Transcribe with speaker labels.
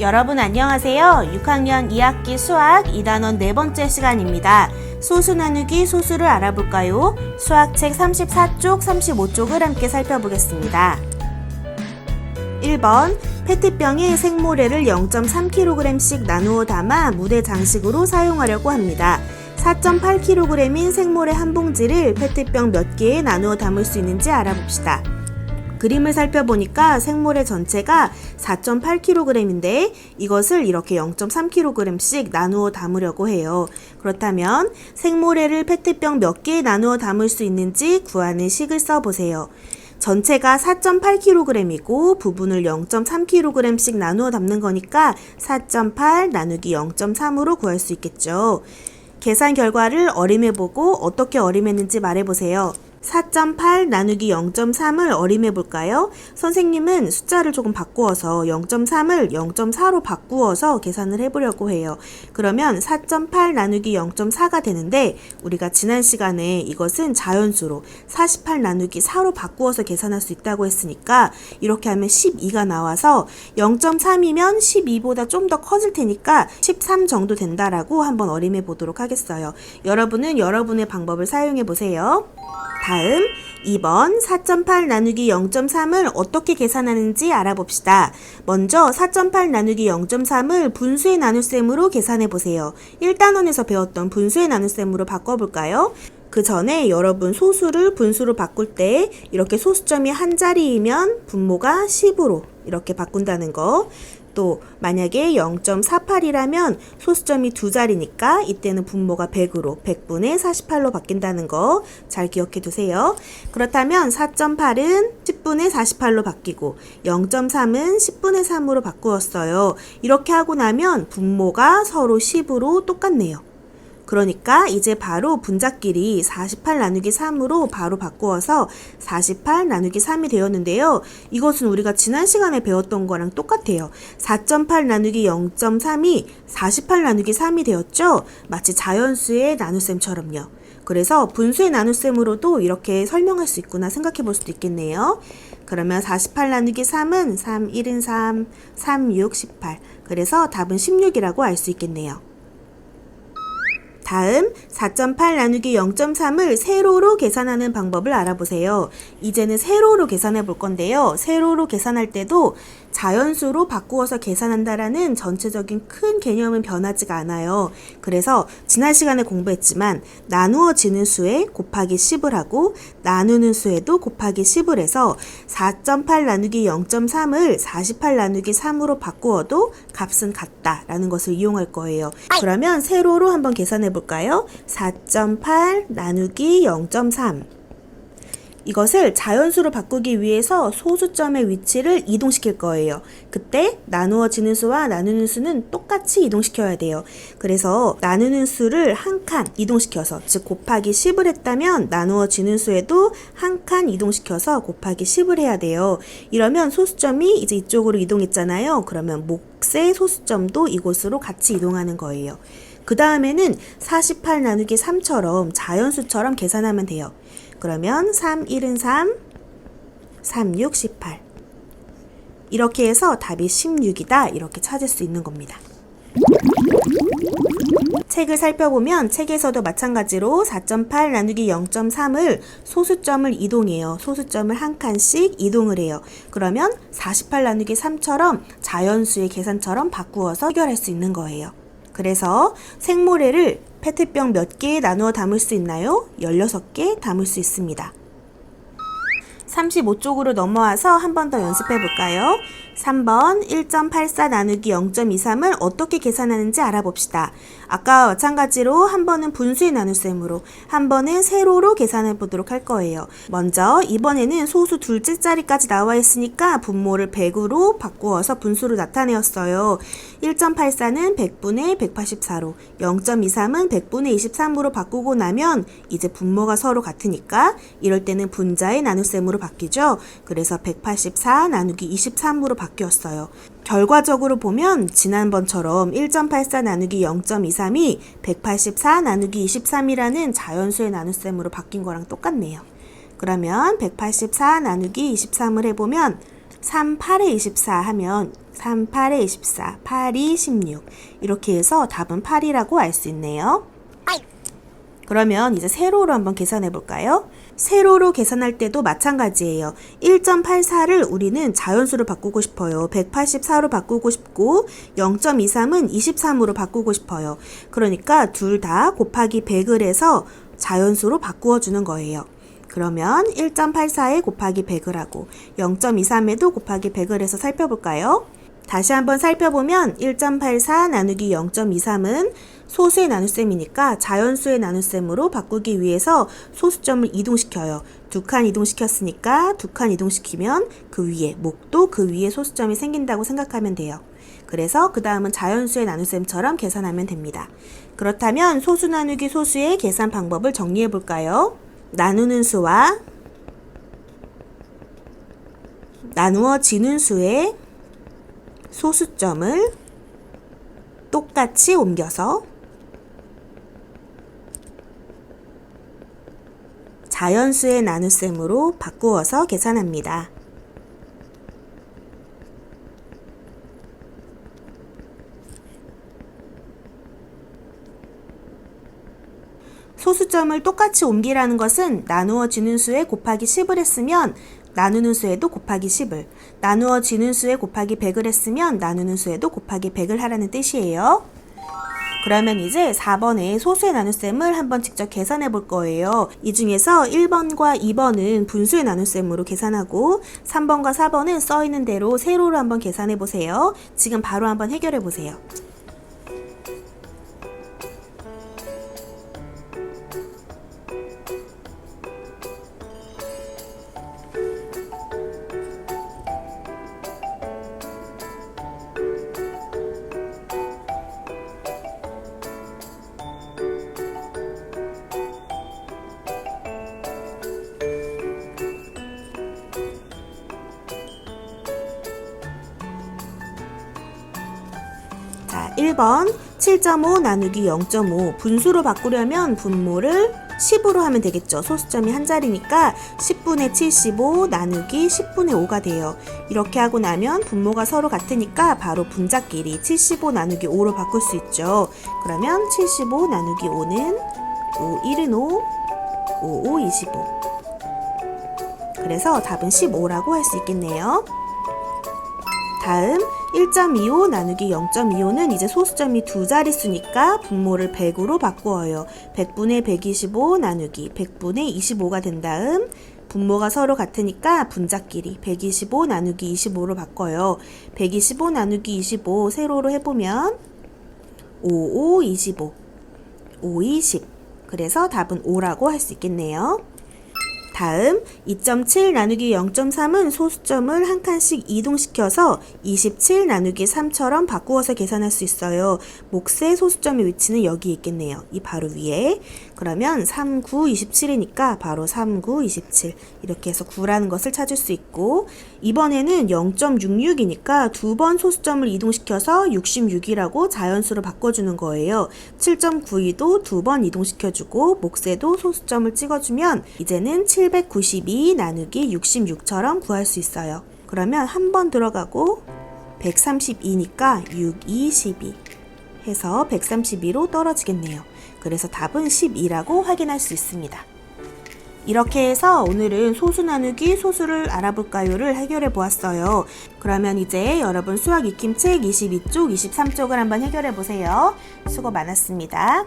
Speaker 1: 여러분 안녕하세요. 6학년 2학기 수학 2단원 네 번째 시간입니다. 소수 나누기 소수를 알아볼까요? 수학책 34쪽, 35쪽을 함께 살펴보겠습니다. 1번 페트병에 생모래를 0.3kg씩 나누어 담아 무대 장식으로 사용하려고 합니다. 4.8kg인 생모래 한 봉지를 페트병 몇 개에 나누어 담을 수 있는지 알아봅시다. 그림을 살펴보니까 생모래 전체가 4.8kg인데 이것을 이렇게 0.3kg씩 나누어 담으려고 해요. 그렇다면 생모래를 페트병 몇 개에 나누어 담을 수 있는지 구하는 식을 써보세요. 전체가 4.8kg이고 부분을 0.3kg씩 나누어 담는 거니까 4.8 나누기 0.3으로 구할 수 있겠죠. 계산 결과를 어림해보고 어떻게 어림했는지 말해보세요. 4.8 나누기 0.3을 어림해 볼까요? 선생님은 숫자를 조금 바꾸어서 0.3을 0.4로 바꾸어서 계산을 해보려고 해요. 그러면 4.8 나누기 0.4가 되는데 우리가 지난 시간에 이것은 자연수로 48 나누기 4로 바꾸어서 계산할 수 있다고 했으니까 이렇게 하면 12가 나와서 0.3이면 12보다 좀 더 커질 테니까 13 정도 된다라고 한번 어림해 보도록 하겠어요. 여러분은 여러분의 방법을 사용해 보세요. 다음 2번 4.8 나누기 0.3을 어떻게 계산하는지 알아봅시다. 먼저 4.8 나누기 0.3을 분수의 나눗셈으로 계산해 보세요. 1단원에서 배웠던 분수의 나눗셈으로 바꿔볼까요? 그 전에 여러분 소수를 분수로 바꿀 때 이렇게 소수점이 한 자리이면 분모가 10으로 이렇게 바꾼다는 거. 또 만약에 0.48이라면 소수점이 두 자리니까 이때는 분모가 100으로 100분의 48로 바뀐다는 거 잘 기억해 두세요. 그렇다면 4.8은 10분의 48로 바뀌고 0.3은 10분의 3으로 바꾸었어요. 이렇게 하고 나면 분모가 서로 10으로 똑같네요. 그러니까 이제 바로 분자끼리 48 나누기 3으로 바로 바꾸어서 48 나누기 3이 되었는데요. 이것은 우리가 지난 시간에 배웠던 거랑 똑같아요. 4.8 나누기 0.3이 48 나누기 3이 되었죠? 마치 자연수의 나눗셈처럼요. 그래서 분수의 나눗셈으로도 이렇게 설명할 수 있구나 생각해 볼 수도 있겠네요. 그러면 48 나누기 3은 3, 1은 3, 3, 6, 18. 그래서 답은 16이라고 알 수 있겠네요. 다음 4.8 나누기 0.3을 세로로 계산하는 방법을 알아보세요. 이제는 세로로 계산해 볼 건데요. 세로로 계산할 때도 자연수로 바꾸어서 계산한다라는 전체적인 큰 개념은 변하지가 않아요. 그래서 지난 시간에 공부했지만 나누어지는 수에 곱하기 10을 하고 나누는 수에도 곱하기 10을 해서 4.8 나누기 0.3을 48 나누기 3으로 바꾸어도 값은 같다라는 것을 이용할 거예요. 그러면 세로로 한번 계산해 볼까요? 4.8 나누기 0.3 이것을 자연수로 바꾸기 위해서 소수점의 위치를 이동시킬 거예요. 그때 나누어지는 수와 나누는 수는 똑같이 이동시켜야 돼요. 그래서 나누는 수를 한 칸 이동시켜서 즉 곱하기 10을 했다면 나누어지는 수에도 한 칸 이동시켜서 곱하기 10을 해야 돼요. 이러면 소수점이 이제 이쪽으로 이동했잖아요. 그러면 몫의 소수점도 이곳으로 같이 이동하는 거예요. 그 다음에는 48 나누기 3처럼 자연수처럼 계산하면 돼요. 그러면 3, 1은 3, 3, 6, 18. 이렇게 해서 답이 16이다. 이렇게 찾을 수 있는 겁니다. 책을 살펴보면 책에서도 마찬가지로 4.8 나누기 0.3을 소수점을 이동해요. 소수점을 한 칸씩 이동을 해요. 그러면 48 나누기 3처럼 자연수의 계산처럼 바꾸어서 해결할 수 있는 거예요. 그래서 생모래를 페트병 몇 개에 나누어 담을 수 있나요? 16개 담을 수 있습니다. 35쪽으로 넘어와서 한 번 더 연습해 볼까요? 3번 1.84 나누기 0.23을 어떻게 계산하는지 알아봅시다. 아까와 마찬가지로 한 번은 분수의 나눗셈으로 한 번은 세로로 계산해 보도록 할 거예요. 먼저 이번에는 소수 둘째 자리까지 나와 있으니까 분모를 100으로 바꾸어서 분수로 나타내었어요. 1.84는 100분의 184로 0.23은 100분의 23으로 바꾸고 나면 이제 분모가 서로 같으니까 이럴 때는 분자의 나눗셈으로 바뀌죠. 그래서 184 나누기 23으로 바뀌 었어요. 결과적으로 보면 지난번처럼 1.84 나누기 0.23이 184 나누기 23이라는 자연수의 나눗셈으로 바뀐 거랑 똑같네요. 그러면 184 나누기 23을 해보면 3, 8에 24 하면 3, 8에 24, 8, 2, 16. 이렇게 해서 답은 8이라고 알 수 있네요. 그러면 이제 세로로 한번 계산해 볼까요? 세로로 계산할 때도 마찬가지예요. 1.84를 우리는 자연수로 바꾸고 싶어요. 184로 바꾸고 싶고 0.23은 23으로 바꾸고 싶어요. 그러니까 둘 다 곱하기 100을 해서 자연수로 바꾸어 주는 거예요. 그러면 1.84에 곱하기 100을 하고 0.23에도 곱하기 100을 해서 살펴볼까요? 다시 한번 살펴보면 1.84 나누기 0.23은 소수의 나눗셈이니까 자연수의 나눗셈으로 바꾸기 위해서 소수점을 이동시켜요. 두 칸 이동시켰으니까 두 칸 이동시키면 그 위에 목도 그 위에 소수점이 생긴다고 생각하면 돼요. 그래서 그 다음은 자연수의 나눗셈처럼 계산하면 됩니다. 그렇다면 소수 나누기 소수의 계산 방법을 정리해 볼까요? 나누는 수와 나누어지는 수의 소수점을 똑같이 옮겨서 자연수의 나눗셈으로 바꾸어서 계산합니다. 소수점을 똑같이 옮기라는 것은 나누어지는 수에 곱하기 10을 했으면 나누는 수에도 곱하기 10을, 나누어지는 수에 곱하기 100을 했으면 나누는 수에도 곱하기 100을 하라는 뜻이에요. 그러면 이제 4번의 소수의 나눗셈을 한번 직접 계산해 볼 거예요. 이 중에서 1번과 2번은 분수의 나눗셈으로 계산하고 3번과 4번은 써 있는 대로 세로로 한번 계산해 보세요. 지금 바로 한번 해결해 보세요. 1번 7.5 나누기 0.5 분수로 바꾸려면 분모를 10으로 하면 되겠죠. 소수점이 한 자리니까 10분의 75 나누기 10분의 5가 돼요. 이렇게 하고 나면 분모가 서로 같으니까 바로 분자끼리 75 나누기 5로 바꿀 수 있죠. 그러면 75 나누기 5는 5, 1은 5, 5, 5, 25. 그래서 답은 15라고 할 수 있겠네요. 다음 1.25 나누기 0.25는 이제 소수점이 두 자릿수니까 분모를 100으로 바꾸어요. 100분의 125 나누기 100분의 25가 된 다음 분모가 서로 같으니까 분자끼리 125 나누기 25로 바꿔요. 125 나누기 25 세로로 해보면 5, 5, 25, 5, 20. 그래서 답은 5라고 할 수 있겠네요. 다음 2.7 나누기 0.3은 소수점을 한 칸씩 이동시켜서 27 나누기 3처럼 바꾸어서 계산할 수 있어요. 몫의 소수점의 위치는 여기 있겠네요. 이 바로 위에. 그러면 3, 9, 27이니까 바로 3, 9, 27 이렇게 해서 9라는 것을 찾을 수 있고 이번에는 0.66이니까 두 번 소수점을 이동시켜서 66이라고 자연수로 바꿔주는 거예요. 7.92도 두 번 이동시켜주고 몫에도 소수점을 찍어주면 이제는 792 나누기 66처럼 구할 수 있어요. 그러면 한 번 들어가고 132니까 6, 2, 12 해서 132로 떨어지겠네요. 그래서 답은 12라고 확인할 수 있습니다. 이렇게 해서 오늘은 소수 나누기 소수를 알아볼까요를 해결해 보았어요. 그러면 이제 여러분 수학 익힘책 22쪽, 23쪽을 한번 해결해 보세요. 수고 많았습니다.